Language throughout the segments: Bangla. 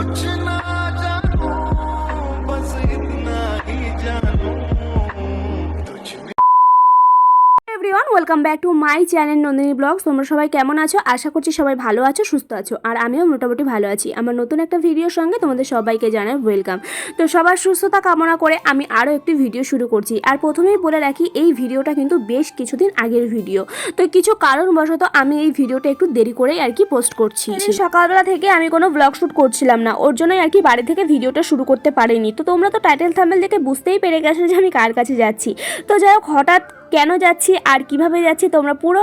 कुछ ना welcome back to my channel Nandini vlogs তোমরা সবাই কেমন আছো? আশা করছি সবাই ভালো আছো, সুস্থ আছো। আর আমিও মোটামুটি ভালো আছি। আমার নতুন একটা ভিডিওর সঙ্গে তোমাদের সবাইকে জানাই ওয়েলকাম তো সবার সুস্থতা কামনা করে আমি আরও একটি ভিডিও শুরু করছি। আর প্রথমেই বলে রাখি, এই ভিডিওটা কিন্তু বেশ কিছুদিন আগের ভিডিও তো কিছু কারণবশত আমি এই ভিডিওটা একটু দেরি করেই আর কি পোস্ট করছি। সকালবেলা থেকে আমি কোনো ব্লগ শ্যুট করছিলাম না। ওর জন্যই আর কি বাড়ি থেকে ভিডিওটা শুরু করতে পারিনি। তো তোমরা তো টাইটেল থাম্বেল দেখে বুঝতেই পেরে গেছো যে আমি কার কাছে যাচ্ছি। তো যাই হোক, হঠাৎ কেন যাচ্ছি, আর কীভাবে যাচ্ছি, তোমরা পুরো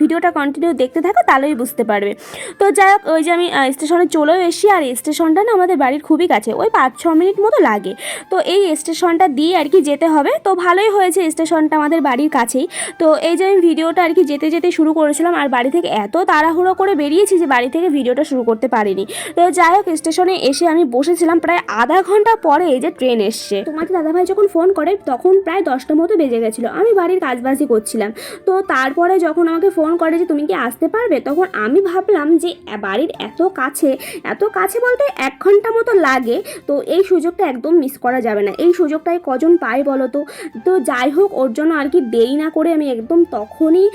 ভিডিওটা কন্টিনিউ দেখতে থাকো, তাহলেই বুঝতে পারবে। তো যাই হোক, ওই যে আমি স্টেশনে চলেও এসেছি, আর স্টেশনটা না আমাদের বাড়ির খুবই কাছে, ওই পাঁচ ছ মিনিট মতো লাগে। তো এই স্টেশনটা দিয়ে আর কি যেতে হবে। তো ভালোই হয়েছে, স্টেশনটা আমাদের বাড়ির কাছেই। তো এই যে আমি ভিডিওটা আর কি যেতে যেতে শুরু করেছিলাম, আর বাড়ি থেকে এত তাড়াহুড়ো করে বেরিয়েছি যে বাড়ি থেকে ভিডিওটা শুরু করতে পারিনি। তো যাই হোক, স্টেশনে এসে আমি বসেছিলাম প্রায় আধা ঘণ্টা পরে এই যে ট্রেন এসছে। তোমাকে দাদাভাই যখন ফোন করে, তখন প্রায় দশটা মতো বেজে গেছিল। আমি বাড়ির কাজবাজি করছিলাম। তো তারপরে যখন আমাকে ফোন করে যে, তুমি কি আসতে পারবে? তখন আমি ভাবলাম যে বাড়ির এত কাছে এত কাছে বলতে এক ঘণ্টা মতো লাগে, তো এই সুযোগটা একদম মিস করা যাবে না। এই সুযোগটাই কজন পায় বলো তো? তো যাই হোক, ওর জন্য আর কি দেরি না করে আমি একদম তখনই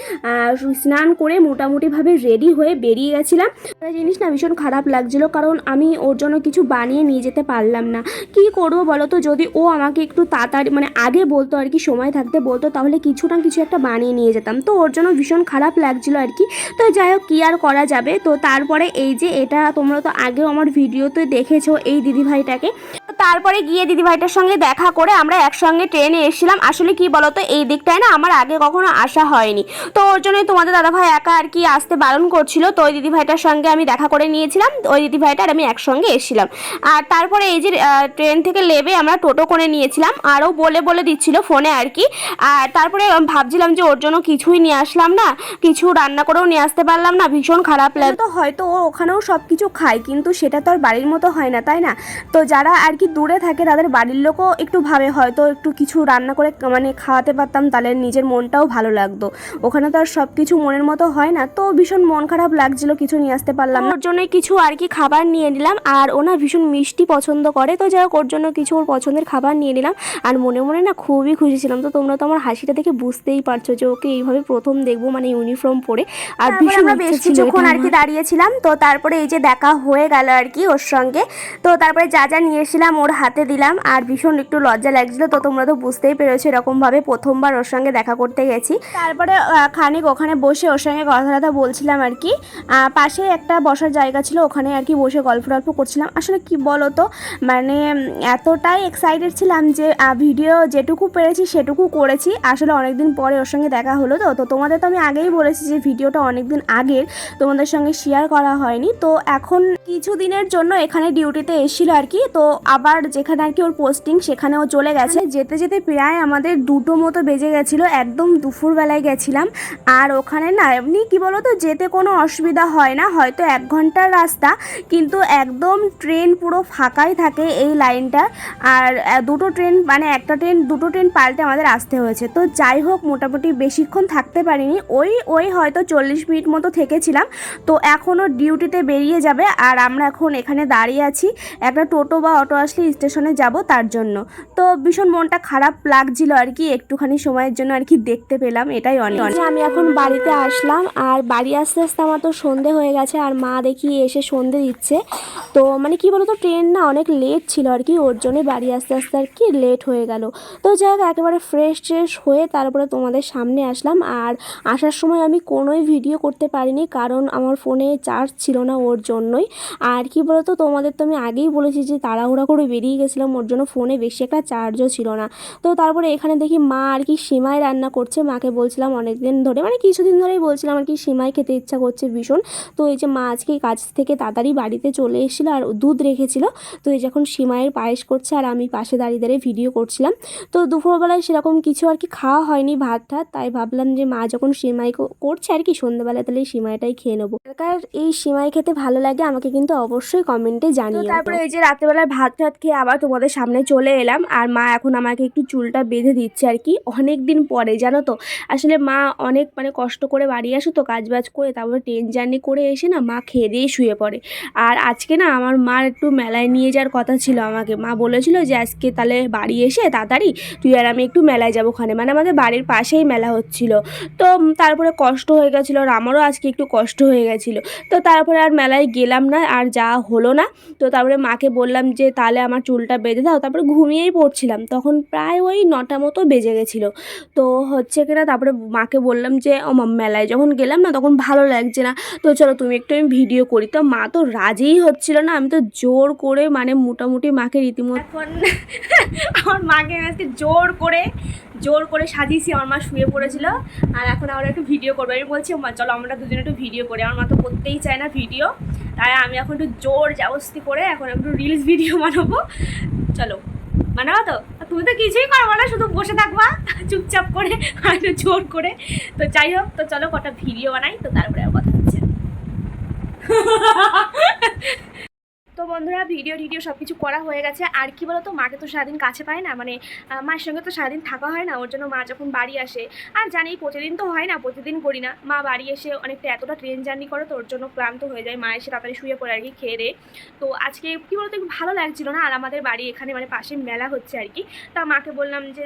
স্নান করে মোটামুটিভাবে রেডি হয়ে বেরিয়ে গেছিলাম। জিনিস না ভীষণ খারাপ লাগছিল, কারণ আমি ওর জন্য কিছু বানিয়ে নিয়ে যেতে পারলাম না। কি করব বলো তো? যদি ও আমাকে একটু তাড়াতাড়ি মানে আগে বলতো আর কি, সময় থাকতে বলতো, তাহলে কিছু না কিছু একটা বানিয়ে নিয়ে যেতাম। তো ওর জন্য ভীষণ খারাপ লাগছিল আর কি। তো যাই হোক, কী আর করা যাবে? তো তারপরে এই যে এটা তোমরা তো আগেও আমার ভিডিওতে দেখেছ এই দিদিভাইটাকে। তারপরে গিয়ে দিদিভাইটার সঙ্গে দেখা করে আমরা একসঙ্গে ট্রেনে এসেছিলাম। আসলে কি বলতো, এই দিকটায় না আমার আগে কখনো আসা হয়নি। তো ওর জন্যই তোমাদের দাদাভাই একা আর কি আসতে বারণ করছিল। তো ওই দিদিভাইটার সঙ্গে আমি দেখা করে নিয়েছিলাম। ওই দিদিভাইটা আর আমি একসঙ্গে এসেছিলাম। আর তারপরে এই যে ট্রেন থেকে লেবে আমরা টোটো করে নিয়েছিলাম। আরও বলে বলে দিচ্ছিল ফোনে আর কি। আর তারপরে আমি ভাবছিলাম যে ওর জন্য কিছুই নিয়ে আসলাম না কিছু রান্না করেও নিয়ে আসতে পারলাম না ভীষণ খারাপ লাগে তো হয়তো ও ওখানেও সব কিছু খায় কিন্তু সেটা তো আর বাড়ির মতো হয় না তাই না? তো যারা আর কি দূরে থাকে তাদের বাড়ির লোকও একটু ভাবে হয়তো একটু কিছু রান্না করে মানে খাওয়াতে পারতাম তাহলে নিজের মনটাও ভালো লাগতো। ওখানে তো আর সব কিছু মনের মতো হয় না তো ভীষণ মন খারাপ লাগছিল কিছু নিয়ে আসতে পারলাম ওর জন্য কিছু আর কি খাবার নিয়ে নিলাম আর ওনা ভীষণ মিষ্টি পছন্দ করে তো যাই হোক ওর জন্য কিছু ওর পছন্দের খাবার নিয়ে নিলাম আর মনে মনে না খুবই খুশি ছিলাম তো তোমরা তো আমার হাসিটা দেখে বুঝতেই পারছ যে ওকে এইভাবে প্রথম দেখব মানে ইউনিফর্ম পরে। আর ভীষণ বেশ কিছুক্ষণ আর কি দাঁড়িয়েছিলাম তো তারপরে এই যে দেখা হয়ে গেল আর কি ওর সঙ্গে। তো তারপরে যা যা নিয়ে এসেছিলাম ওর হাতে দিলাম আর ভীষণ একটু লজ্জা লাগছিল তো তোমরা তো বুঝতেই পেরেছ এরকমভাবে প্রথমবার ওর সঙ্গে দেখা করতে গেছি। তারপরে খানিক ওখানে বসে ওর সঙ্গে কথা টথা বলছিলাম আর কি। পাশে একটা বসার জায়গা ছিল ওখানে আর কি বসে গল্প টল্প করছিলাম। আসলে কি বলো তো মানে এতটাই এক্সাইটেড ছিলাম যে ভিডিও যেটুকু পেরেছি সেটুকু করেছি। আসলে অনেকদিন পরে ওর সঙ্গে দেখা হলো তো তো তোমাদের তো আমি আগেই বলেছি যে ভিডিওটা অনেকদিন আগের, তোমাদের সঙ্গে শেয়ার করা হয়নি। তো এখন কিছু দিনের জন্য এখানে ডিউটিতে এসেছিল আর কি, তো আবার যেখানে আর কি ওর পোস্টিং সেখানেও চলে গেছে। যেতে যেতে প্রায় আমাদের দুটো মতো বেজে গেছিল, একদম দুপুরবেলায় গেছিলাম। আর ওখানে না এমনি কি বলো তো যেতে কোনো অসুবিধা হয় না, হয়তো এক ঘণ্টার রাস্তা, কিন্তু একদম ট্রেন পুরো ফাঁকাই থাকে এই লাইনটা আর দুটো ট্রেন মানে একটা ট্রেন দুটো ট্রেন পাল্টে আমাদের আসতে হয়েছে। তো যাই হোক, মোটামুটি বেশিক্ষণ থাকতে পারিনি। ওই ওই হয়তো চল্লিশ মিনিট মতো থেকেছিলাম। তো এখনও ডিউটিতে বেরিয়ে যাবে আর আমরা এখন এখানে দাঁড়িয়ে আছি। একটা টোটো বা অটো আসলে স্টেশনে যাব তার জন্য। তো ভীষণ মনটা খারাপ লাগছিল আর কি, একটুখানি সময়ের জন্য আর কি দেখতে পেলাম, এটাই অনেক। আমি এখন বাড়িতে আসলাম, আর বাড়ি আসতে আসতে আমার তো সন্ধে হয়ে গেছে, আর মা দেখি এসে সন্ধে দিচ্ছে। তো মানে কি বলতো, ট্রেন না অনেক লেট ছিল আর কি, ওর জন্যই বাড়ি আসতে আসতে আর কি লেট হয়ে গেল। তো যাই হোক, একেবারে ফ্রেশ ট্রেশ হয়ে তারপরে তোমাদের সামনে আসলাম। আর আসার সময় আমি কোনোই ভিডিও করতে পারিনি, কারণ আমার ফোনে চার্জ ছিল না ওর জন্যই। আর কি বলতো, তোমাদের তো আমি আগেই বলেছি যে তাড়াহুড়া করে বেরিয়ে গেছিলাম, ওর জন্য ফোনে বেশি একটা চার্জও ছিল না। তো তারপরে এখানে দেখি মা আর কি সিমাই রান্না করছে। মাকে বলছিলাম অনেক দিন ধরে মানে কিছুদিন ধরেই বলছিলাম আর কি সিমাই খেতে ইচ্ছা করছে ভীষণ। তো এই যে মা আজকে কাজ থেকে তাড়াতাড়ি বাড়িতে চলে এসেছিল আর দুধ রেখেছিল। তো এই যখন সিমাইয়ের পায়েস করছে আর আমি পাশে দাঁড়িয়ে দাঁড়িয়ে ভিডিও করছিলাম। তো দুপুরবেলায় সেরকম কিছু আর কি খাওয়া খাওয়া হয়নি ভাত ঠাত তাই ভাবলাম যে মা যখন সিমাই করছে আর কি সন্ধ্যাবেলা তাহলে এই সিমাইটাই খেয়ে নেব। কার এই সিমাই খেতে ভালো লাগে আমাকে কিন্তু অবশ্যই কমেন্টে জানিয়ে তারপরে এই যে রাত্রেবেলায় ভাত টাত খেয়ে আবার তোমাদের সামনে চলে এলাম আর মা এখন আমাকে একটু চুলটা বেঁধে দিচ্ছে আর কি অনেক দিন পরে জানো তো? আসলে মা অনেক মানে কষ্ট করে বাড়ি আসো তো কাজ বাজ করে তারপরে ট্রেন জার্নি করে এসে না মা খেয়ে দিয়ে শুয়ে পড়ে। আর আজকে না আমার মার একটু মেলায় নিয়ে যাওয়ার কথা ছিল আমাকে। মা বলেছিল যে আজকে তাহলে বাড়ি এসে তাড়াতাড়ি তুই আর আমি একটু মেলায় যাব ওখানে। মানে আমাদের বাড়ির পাশেই মেলা হচ্ছিল। তো তারপরে কষ্ট হয়ে গেছিল আর আমারও আজকে একটু কষ্ট হয়ে গেছিল। তো তারপরে আর মেলায় গেলাম না, আর যা হলো না। তো তারপরে মাকে বললাম যে, তাহলে আমার চুলটা বেঁধে দাও। তারপরে ঘুমিয়েই পড়ছিলাম। তখন প্রায় ওই নটা মতো বেজে গেছিল। তো হচ্ছে কিনা, তারপরে মাকে বললাম যে, ও মেলায় যখন গেলাম না, তখন ভালো লাগছে না। তো চলো তুমি একটু আমি ভিডিও করি। তো মা তো রাজিই হচ্ছিল না। আমি তো জোর করে মানে মোটামুটি মাকে রীতিমতো এখন আমার মাকে আজকে জোর করে জোর করে সাজিয়েছি, আমার মা শুয়ে পড়েছিল। আর এখন আমরা একটু ভিডিও করব। আমি বলছি, মা, চলো আমরা দুজনে একটু ভিডিও করি। আমার মা তো করতেই চায় না ভিডিও তাই আমি এখন একটু জোর জাবস্তি করে এখন একটু রিলস ভিডিও বানাবো। চলো, বানাবো তো? তুমি তো কিছুই করব না, শুধু বসে থাকবা, চুপচাপ করে, আর একটু জোর করে। তো যাই হোক, তো চলো কটা ভিডিও বানাই, তো তারপরে কথা হচ্ছে। তো বন্ধুরা ভিডিও টিডিও সব কিছু করা হয়ে গেছে। আর কি বলতো, মাকে তো সারাদিন কাছে পায় না মানে মায়ের সঙ্গে তো সারাদিন থাকা হয় না, ওর জন্য মা যখন বাড়ি আসে, আর জানি প্রতিদিন তো হয় না, প্রতিদিন করি না। মা বাড়ি এসে অনেকটা এতটা ট্রেন জার্নি করে তো, ওর জন্য ক্লান্ত হয়ে যায়, মা এসে তাড়াতাড়ি শুয়ে পড়ে আর কি, খেয়ে দেয়ে। তো আজকে কী বলতো, একটু ভালো লাগছিল না? আর আমাদের বাড়ি এখানে মানে পাশে মেলা হচ্ছে আর কি। তা মাকে বললাম যে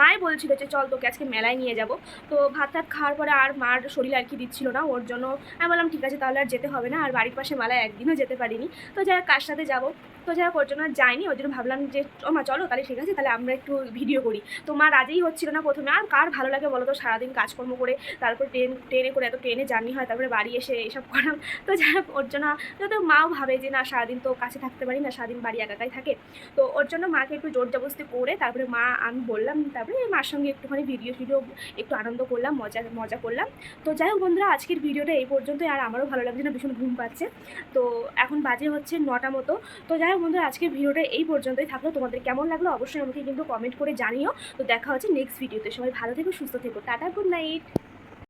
মাই বলছিল যে, চল তোকে আজকে মেলায় নিয়ে যাব। তো ভাত টাত খাওয়ার পরে আর মার শরীর আর কি দিচ্ছিল না, ওর জন্য। আমি বললাম, ঠিক আছে, তাহলে আর যেতে হবে না, আর বাড়ির পাশে মেলায় একদিনও যেতে পারিনি। তো যারা কার সাথে যাব? তো যারা আর যাইনি ওর জন্য ভাবলাম যে, ও মা, চলো তাহলে ঠিক আছে, তাহলে আমরা একটু ভিডিও করি। তো মা রাজিই হচ্ছিল না প্রথমে। আর কার ভালো লাগে বলো তো, সারাদিন কাজকর্ম করে, তারপর ট্রেন ট্রেনে করে এত ট্রেনে জার্নি হয়, তারপরে বাড়ি এসে এসব করাম তো যারা ওর জন্য যত মাও ভাবে যে, না, সারাদিন তো কাছে থাকতে পারি না, সারাদিন বাড়ি একাকাই থাকে। তো ওর জন্য মাকে একটু জোর জবস্তি করে, তারপরে মা, আমি বললাম, তারপরে মার সঙ্গে একটুখানি ভিডিও ভিডিও একটু আনন্দ করলাম, মজা মজা করলাম। তো যাই হোক বন্ধুরা, আজকের ভিডিওটা এই পর্যন্তই। আর আমারও ভালো লাগছে না, ভীষণ ঘুম পাচ্ছে। তো এখন বাজে হচ্ছে নটা মতো। তো যাই হোক বন্ধুরা, আজকের ভিডিওটা এই পর্যন্তই থাকল। তোমাদের কেমন লাগল অবশ্যই আমাকে কিন্তু কমেন্ট করে জানিও। তো দেখা হচ্ছে নেক্সট ভিডিওতে সবাই ভালো থেকো, সুস্থ থেকো। Tata good night